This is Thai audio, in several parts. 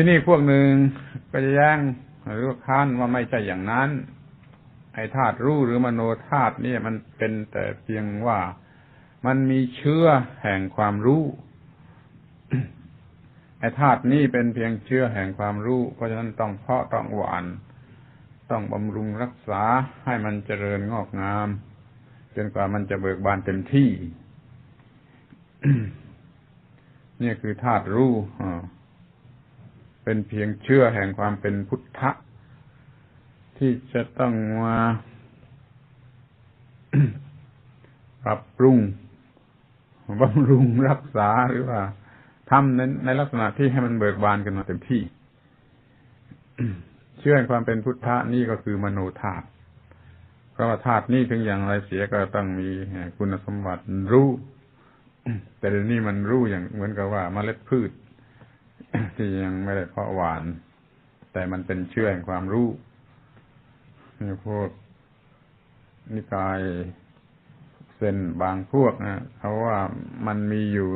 ที่นี่พวกหนึ่งก็จะแย้งหรือค้านว่าไม่ใช่อย่างนั้น ไอ้ธาตุรู้หรือมโนธาตุนี่มันเป็นแต่เพียงว่ามันมีเชื้อแห่งความรู้ไอ้ธาตุนี้เป็นเพียงเชื้อแห่งความรู้ เพราะฉะนั้นต้องเพาะต้องหวาน ต้องบำรุงรักษาให้มันเจริญงอกงาม จนกว่ามันจะเบิกบานเต็มที่ นี่คือธาตุรู้ เป็นเพียงเชื่อแห่งความเป็นพุทธะ ที่จะต้องมาปรับปรุงบำรุงรักษาหรือว่าทำในในลักษณะที่ให้มันเบิกบานกันมาเต็มที่ เชื่อในความเป็นพุทธะนี่ก็คือมโนธาตุเพราะว่าธาตุนี้ถึงอย่างไรเสียก็ต้องมีคุณสมบัติรู้ แต่เดี๋ยวนี้มันรู้อย่างเหมือนกับว่าเมล็ดพืช ที่ยังไม่ได้เพาะหวาน แต่มันเป็นเชื่อแห่งความรู้นี่พวกนิกายเซนบางพวกนะเขาว่ามันมีอยู่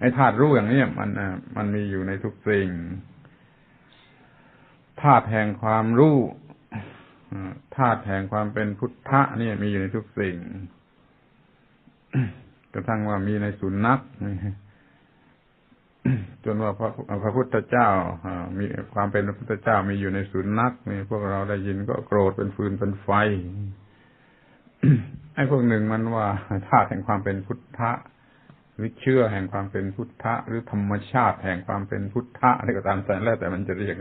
ไอ้ธาตุรู้อย่างนี้มันมันมีอยู่ในทุกสิ่งธาตุแห่งความรู้ธาตุแห่งความเป็นพุทธะนี่มีอยู่ในทุกสิ่งกระทั่งว่ามีในสุนัข จนว่าพระพระพุทธเจ้ามีความเป็นพระพุทธเจ้ามีอยู่ในสุนัขนี่พวกเราได้ยินก็โกรธเป็นฟืนเป็นไฟไอ้พวกหนึ่งมันว่าธาตุแห่งความเป็นพุทธะหรือเชื่อแห่งความเป็นพุทธะ หรือธรรมชาติแห่งความเป็นพุทธะอะไรก็ตามแต่แล้วแต่มันจะเรียก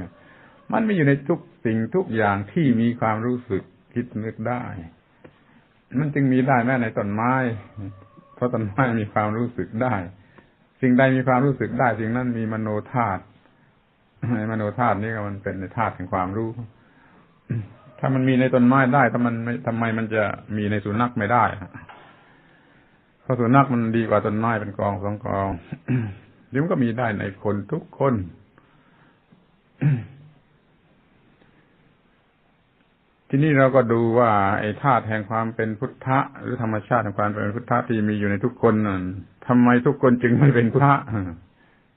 มันไมีอยู่ในทุกสิ่งทุกอย่างที่มีความรู้สึกคิดนึกได้ มันจึงมีได้แม้ในต้นไม้ เพราะต้นไม้มีความรู้สึกได้ สิ่งใดมีความรู้สึกได้สิ่งนั้นมีมโนธาตุในมโนธาตุนี้ก็มันเป็นในธาตุแห่งความรู้ ถ้ามันมีในต้นไม้ได้ถ้ามันไม่ทำไมมันจะมีในสุนัขไม่ได้เพราะสุนัขมันดีกว่าต้นไม้เป็นกองสองกองเดี๋ยวมันก็มีได้ในคนทุกคนทีนี้เราก็ดูว่าไอ้ธาตุแห่งความเป็นพุทธะ หรือธรรมชาติแห่งความเป็นพุทธะที่มีอยู่ในทุกคนนั่น ทำไมทุกคนจึงไม่เป็นพุทธะ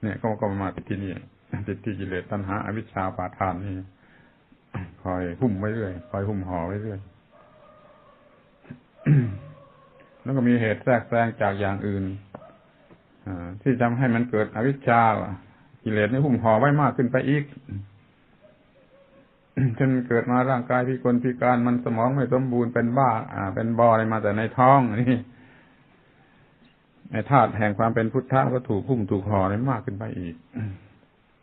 เนี่ยก็ก็มาติดที่นี่ติดที่กิเลสตัณหาอวิชชาปาทานนี่คอยหุ้มไว้เรื่อยคอยหุ้มห่อไว้เรื่อยแล้วก็มีเหตุแทรกแซงจากอย่างอื่นอที่ทำให้มันเกิดอวิชชากิเลสนี่หุ้มห่อไว้มากขึ้นไปอีกจนเกิดมาร่างกายพิกลพิการมันสมองไม่สมบูรณ์เป็นบ้า อ่า เป็นบออะไรมาแต่ในท้องนี่ ธาตุแห่งความเป็นพุทธะก็ถูกพุ่มถูกห่อได้มากขึ้นไปอีก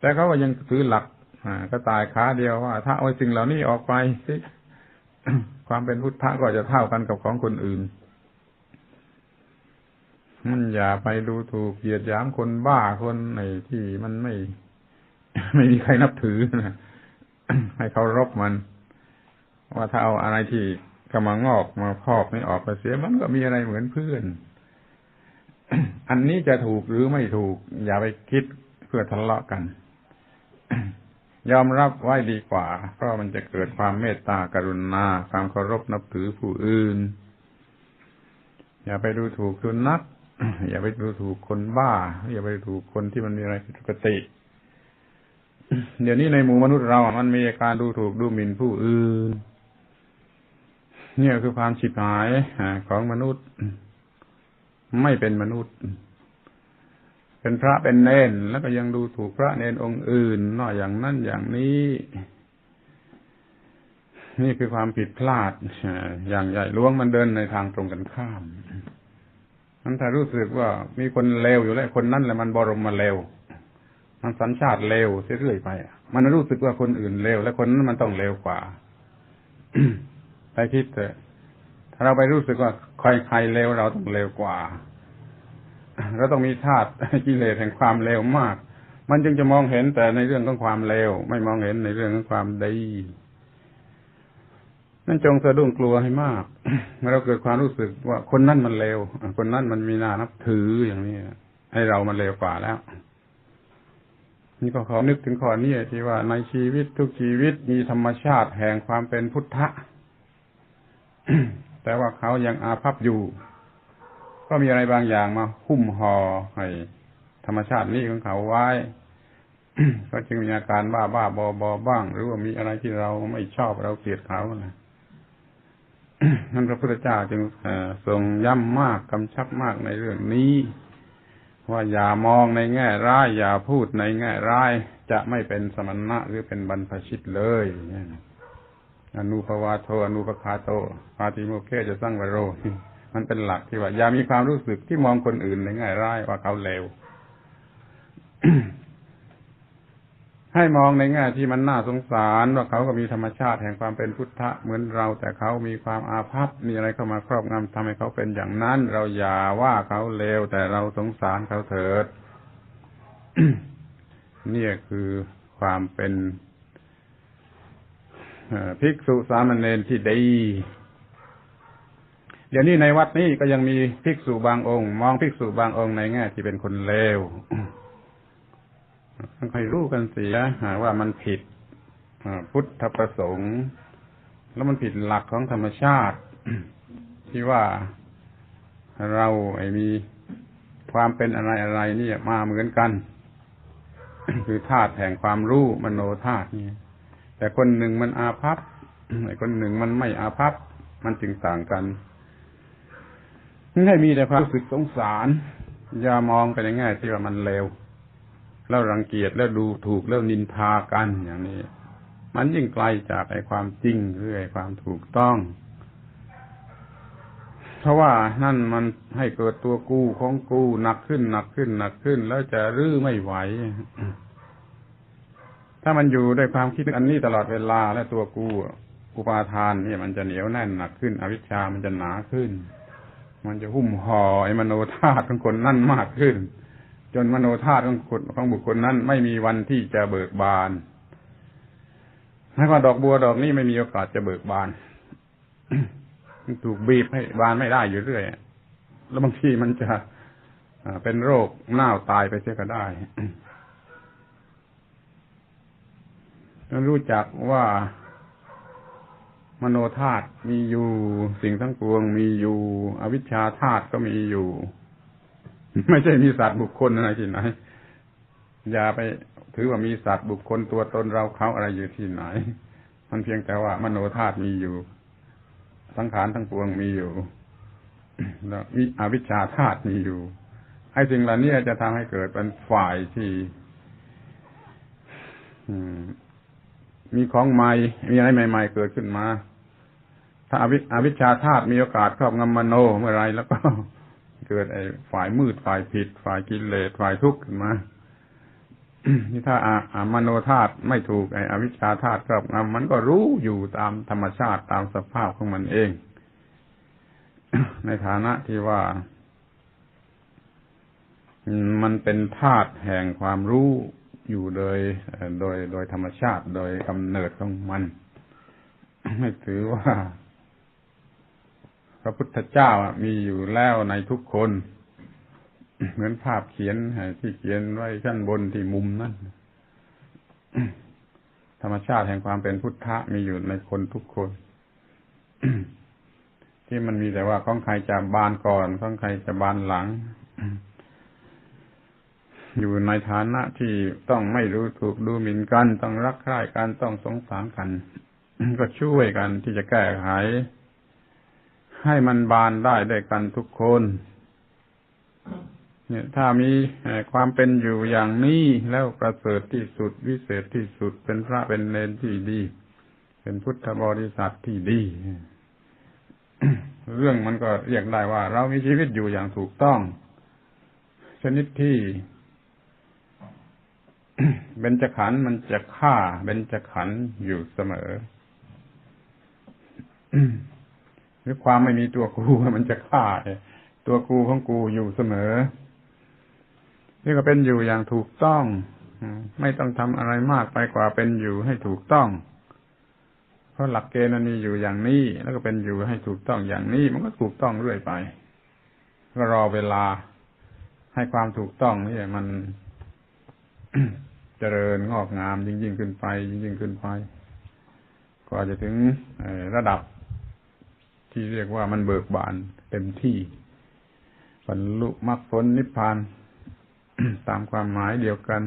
แต่เขาก็ยังถือหลักอ่าก็ตายขาเดียวว่า ถ้าเอาสิ่งเหล่านี้ออกไปสิความเป็นพุทธะก็จะเท่ากันกับของคนอื่นมันอย่าไปดูถูกเหยียดหยามคนบ้าคนในที่มันไม่ ไม่มีใครนับถือนะให้เขารบมัน ว่าถ้าเอาอะไรที่กำลังงอกมาพอกไม่ออกไปเสียมันก็มีอะไรเหมือนเพื่อน อันนี้จะถูกหรือไม่ถูก อย่าไปคิดเพื่อทะเลาะกัน ยอมรับไว้ดีกว่า เพราะมันจะเกิดความเมตตากรุณาความเคารพนับถือผู้อื่น อย่าไปดูถูกสุนัขอย่าไปดูถูกคนบ้า อย่าไปดูถูกคนที่มันมีอะไรผิดปกติ เดี๋ยวนี้ในหมู่มนุษย์เรา มันมีการดูถูกดูหมิ่นผู้อื่น เนี่ยคือความฉิบหายของมนุษย์ ไม่เป็นมนุษย์ เป็นพระเป็นเนนแล้วก็ยังดูถูกพระเนนองค์อื่นนอกอย่างนั้นอย่างนี้ นี่คือความผิดพลาดอย่างใหญ่ล้วงมันเดินในทางตรงกันข้ามมันถ้ารู้สึกว่ามีคนเลวอยู่แล้วคนนั้นแหละมันบรมมาเลวมันสัญชาติเลวเรื่อยไปมันรู้สึกว่าคนอื่นเลวและคนนั้นมันต้องเลวกว่าไปคิดเถอะ ถ้าเราไปรู้สึกว่าใครใครเลวเราต้องเลวกว่าเราต้องมีธาตุกิเลสแห่งความเลวมาก มันจึงจะมองเห็นแต่ในเรื่องของความเลวไม่มองเห็นในเรื่องของความดีนั่นจงสะดุ้งกลัวให้มากเมื่อเราเกิดความรู้สึกว่าคนนั้นมันเลวคนนั้นมันมีนานับถืออย่างนี้ให้เรามันเลวกว่าแล้ว นี่ก็ขอนึกถึงข้อนี้ที่ว่าในชีวิตทุกชีวิตมีธรรมชาติแห่งความเป็นพุทธะ แต่ว่าเขายังอาภัพอยู่ ก็มีอะไรบางอย่างมาหุ้มห่อให้ธรรมชาตินี้ของเขาไว้ ก็จึงมีอาการบ้าบ้าบอบอบ้าง หรือว่ามีอะไรที่เราไม่ชอบเราเกลียดเขานะนั่นพระพุทธเจ้าจึงทรงย้ำมากกำชับมากในเรื่องนี้ ว่าอย่ามองในแง่ร้าย อย่าพูดในแง่ร้าย จะไม่เป็นสมณะหรือเป็นบรรพชิตเลย อนุภวาโทอนุปคาโตปาติโมเคจะสร้างวโร มันเป็นหลักที่ว่าอย่ามีความรู้สึกที่มองคนอื่นในแง่ร้ายว่าเขาเลวให้มองในแง่ที่มันน่าสงสารว่าเขาก็มีธรรมชาติแห่งความเป็นพุทธะเหมือนเรา แต่เขามีความอาภัพมีอะไรเข้ามาครอบงำทำให้เขาเป็นอย่างนั้น เราอย่าว่าเขาเลวแต่เราสงสารเขาเถิดนี่คือความเป็น ภิกษุสามเณรที่ดีเดี๋ยวนี้ในวัดนี้ก็ยังมีภิกษุบางองค์ มองภิกษุบางองค์ในแง่ที่เป็นคนเลวต้องให้รู้กันเสียว่ามันผิดพุทธประสงค์ แล้วมันผิดหลักของธรรมชาติ ที่ว่าเราไอ้มีความเป็นอะไรอะไรนี่มาเหมือนกัน คือธาตุแห่งความรู้มโนธาตุนี่ แต่คนหนึ่งมันอาภัพไอ้คนหนึ่งมันไม่อาภัพมันจึงต่างกันให้มีแต่ความรู้สึกสงสาร อย่ามองไปในแง่ที่ว่ามันเลวแล้วรังเกียจแล้วดูถูกแล้วนินทากันอย่างนี้ มันยิ่งไกลจากไอ้ความจริงหรือไอ้ความถูกต้อง เพราะว่านั่นมันให้เกิดตัวกู้ของกู้หนักขึ้นหนักขึ้นหนักขึ้น แล้วจะรื้อไม่ไหว ถ้ามันอยู่ด้วยความคิดอันนี้ตลอดเวลาและตัวกูอุปาทานเนี่ยมันจะเหนียวแน่นหนักขึ้น อวิชชามันจะหนาขึ้น มันจะหุ้มห่อไอ้มโนธาตุของคนนั่นมากขึ้น จนมโนธาตุของคนของบุคคลนั้น ไม่มีวันที่จะเบิกบานถ้าว่าดอกบัวดอกนี้ไม่มีโอกาสจะเบิกบานถูกบีบให้บานไม่ได้อยู่เรื่อยแล้วบางทีมันจะเป็นโรคเน่าตายไปเสียก็ได้ ต้องรู้จักว่ามโนธาตุมีอยู่ สิ่งทั้งปวงมีอยู่ อวิชชาธาตุก็มีอยู่ ไม่ใช่มีสัตว์บุคคลอะไรที่ไหน อย่าไปถือว่ามีสัตว์บุคคลตัวตนเราเขาอะไรอยู่ที่ไหน มันเพียงแต่ว่ามโนธาตุมีอยู่ สังขารทั้งปวงมีอยู่แล้วมีอวิชชาธาตุมีอยู่ไอ้สิ่งเหล่านี้จะทำให้เกิดเป็นฝ่ายที่มี มีของใหม่ มีอะไรใหม่ ๆ เกิดขึ้นมา ถ้าอวิชชาธาตุมีโอกาสครอบงำมโนเมื่อไรแล้วก็เกิดไอ้ฝ่ายมืดฝ่ายผิด ฝ่ายกิเลสฝ่ายทุกข์ขึ้นมานี่ถ้าอามโนธาตุไม่ถูกไอ้อวิชชาธาตุครอบงำมันก็รู้อยู่ตามธรรมชาติตามสภาพของมันเอง ในฐานะที่ว่า มันเป็นธาตุแห่งความรู้ อยู่โดยโดยโดยธรรมชาติโดยกำเนิดของมันไม่ถือว่า พระพุทธเจ้ามีอยู่แล้วในทุกคน เหมือนภาพเขียนที่เขียนไว้ชั้นบนที่มุมนั่นธรรมชาติแห่งความเป็นพุทธะมีอยู่ในคนทุกคน ที่มันมีแต่ว่าของใครจะบานก่อนของใครจะบานหลัง อยู่ในฐานะที่ต้องไม่รู้ถูกดูหมิ่นกัน ต้องรักใคร่กันต้องสงสารกัน ก็ช่วยกันที่จะแก้ไขให้มันบานได้ด้วยกันทุกคน เนี่ย ถ้ามีความเป็นอยู่อย่างนี้แล้วประเสริฐที่สุด วิเศษที่สุดเป็นพระเป็นเลนที่ดี เป็นพุทธบริษัทที่ดี เรื่องมันก็เรียกได้ว่า เรามีชีวิตอยู่อย่างถูกต้อง ชนิดที่ เบญจขันธ์มันจะฆ่าเบญจขันธ์อยู่เสมอหรือความไม่มีตัวกูมันจะฆ่าตัวกูของกูอยู่เสมอนี่ก็เป็นอยู่อย่างถูกต้องไม่ต้องทำอะไรมากไปกว่าเป็นอยู่ให้ถูกต้อง เพราะหลักเกณฑ์นี้อยู่อย่างนี้ แล้วก็เป็นอยู่ให้ถูกต้องอย่างนี้ มันก็ถูกต้องเรื่อยไป ก็รอเวลาให้ความถูกต้องนี่มัน เจริญงอกงามยิ่งยิ่งขึ้นไป ยิ่งยิ่งขึ้นไปก็จะถึงระดับที่เรียกว่ามันเบิกบานเต็มที่บรรลุมรรคผลนิพพานตามความหมายเดียวกัน